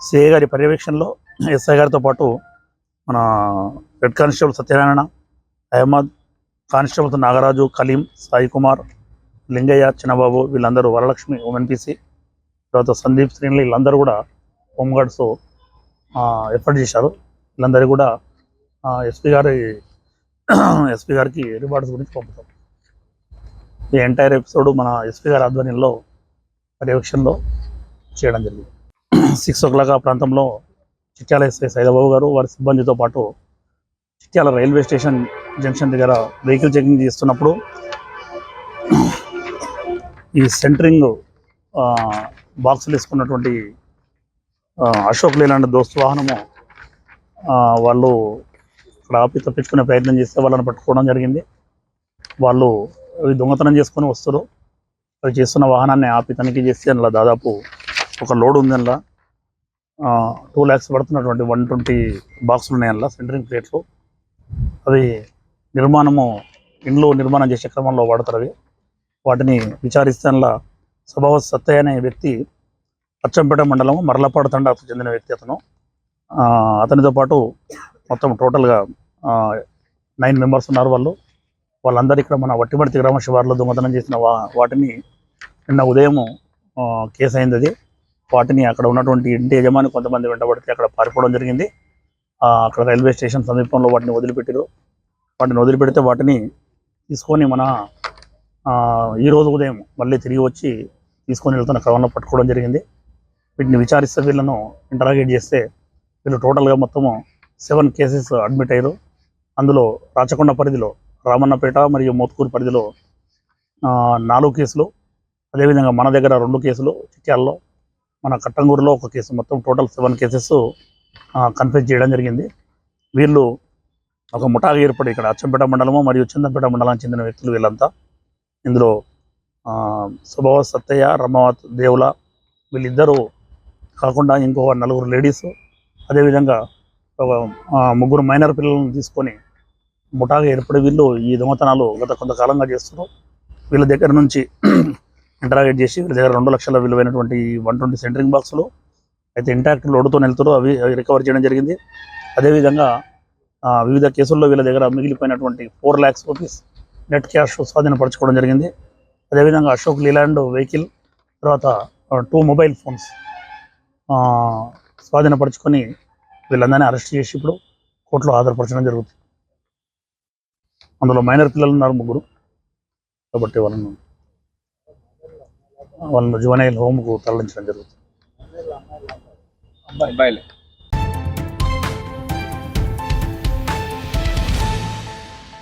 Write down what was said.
CI గారి పర్యవేక్షణలో SI గారితో పాటు మన head constable Satyanarayana Ahmed constables Nagaraju Kaleem Sai Kumar Lingaiah Chinnababu వీళ్ళందరూ వరలక్ష్మి ఓఎన్పిసి తర్వాత సందీప్ శ్రీని వీళ్ళందరూ కూడా హోంగార్డ్స్ ఎఫర్ట్ చేశారు. వీళ్ళందరూ కూడా ఎస్పీ గారి ఎస్పీ గారికి రివార్డ్స్ గురించి పంపుతాం. ఈ ఎంటైర్ ఎపిసోడ్ మన ఎస్పీ గారి ఆధ్వర్యంలో పర్యవేక్షణలో చేయడం జరిగింది. సిక్స్ ఓ క్లాక్ ఆ ప్రాంతంలో చిట్యాల ఎస్ఐ సైదాబాబు గారు వారి సిబ్బందితో పాటు చిట్యాల రైల్వే స్టేషన్ జంక్షన్ దగ్గర వెహికల్ చెకింగ్ చేస్తున్నప్పుడు ఈ సెంటరింగ్ బాక్సులు వేసుకున్నటువంటి అశోక్ లేలాంటి దోస్తు వాహనము ఆ, వాళ్ళు ఇక్కడ ఆపి తప్పించుకునే ప్రయత్నం చేస్తే వాళ్ళని పట్టుకోవడం జరిగింది. వాళ్ళు అవి దొంగతనం చేసుకొని వస్తారు అవి చేస్తున్న వాహనాన్ని ఆపి తనిఖీ చేస్తే అందులో దాదాపు ఒక లోడ్ ఉంది అందులో టూ ల్యాక్స్ పడుతున్నటువంటి వన్ ట్వంటీ బాక్సులు ఉన్నాయి అందులో సెంటరింగ్ ప్లేట్లు అవి నిర్మాణము ఇండ్లు నిర్మాణం చేసే క్రమంలో వాడతారు అవి. వాటిని విచారిస్తే అందులో సభావ సత్తయ్య అనే వ్యక్తి అచ్చంపేట మండలం మరలపాడు తండాకు చెందిన వ్యక్తి అతను. ఆ, అతనితో పాటు మొత్తం టోటల్గా నైన్ మెంబర్స్ ఉన్నారు వాళ్ళు. వాళ్ళందరూ ఇక్కడ మన వట్టిమడితి గ్రామ శివార్లో దొంగతనం చేసిన వాటిని నిన్న ఉదయం కేసు అయింది అది వాటిని అక్కడ ఉన్నటువంటి ఇంటి యజమాని కొంతమంది వెంటబడితే అక్కడ పారిపోవడం జరిగింది. అక్కడ రైల్వే స్టేషన్ సమీపంలో వాటిని వదిలిపెట్టారు. వాటిని వదిలిపెడితే వాటిని తీసుకొని మన ఈరోజు ఉదయం మళ్ళీ తిరిగి వచ్చి తీసుకొని వెళ్తున్న క్రమంలో పట్టుకోవడం జరిగింది. వీటిని విచారిస్తే వీళ్ళను ఇంటరాగేట్ చేస్తే వీళ్ళు టోటల్గా మొత్తము సెవెన్ కేసెస్ అడ్మిట్ అయ్యారు. అందులో రాచకొండ పరిధిలో రామన్నపేట మరియు మోత్కూరు పరిధిలో నాలుగు కేసులు. అదేవిధంగా మన దగ్గర రెండు కేసులు చిట్యాల్లో మన కట్టంగూరులో ఒక కేసు మొత్తం టోటల్ సెవెన్ కేసెస్ కన్ఫ్యూజ్ చేయడం జరిగింది. వీళ్ళు ఒక ముఠాగా ఏర్పడి ఇక్కడ అచ్చంపేట మండలము మరియు చందంపేట మండలానికి చెందిన వ్యక్తులు వీళ్ళంతా. ఇందులో ఆ, సత్తయ్య రమావత్ దేవుల వీళ్ళిద్దరూ కాకుండా ఇంకో నలుగురు లేడీస్. అదేవిధంగా ఒక ముగ్గురు మైనర్ పిల్లలను తీసుకొని ముఠాగా ఏర్పడి వీళ్ళు ఈ దొంగతనాలు గత కొంతకాలంగా చేస్తున్నారు. వీళ్ళ దగ్గర నుంచి ఇంటరాగేట్ చేసి వీళ్ళ దగ్గర రెండు లక్షల విలువైనటువంటి వన్ ట్వంటీ సెంటరింగ్ బాక్సులు అయితే ఇంటాక్ట్ లోడుతో వెళ్తారో అవి అవి రికవర్ చేయడం జరిగింది. అదేవిధంగా ఆ, వివిధ కేసుల్లో వీళ్ళ దగ్గర మిగిలిపోయినటువంటి four lakhs rupees net cash స్వాధీనపరచుకోవడం జరిగింది. అదేవిధంగా అశోక్ లీలాండ్ వెహికల్ తర్వాత టూ మొబైల్ ఫోన్స్ స్వాధీనపరచుకొని వీళ్ళందరినీ అరెస్ట్ చేసి ఇప్పుడు కోర్టులో హాజరుపరచడం జరుగుతుంది. అందులో మైనర్ పిల్లలు ఉన్నారు ముగ్గురు. కాబట్టి వాళ్ళను వాళ్ళను జువనైల్ హోమ్కు తరలించడం జరుగుతుంది. అబ్బాయిలే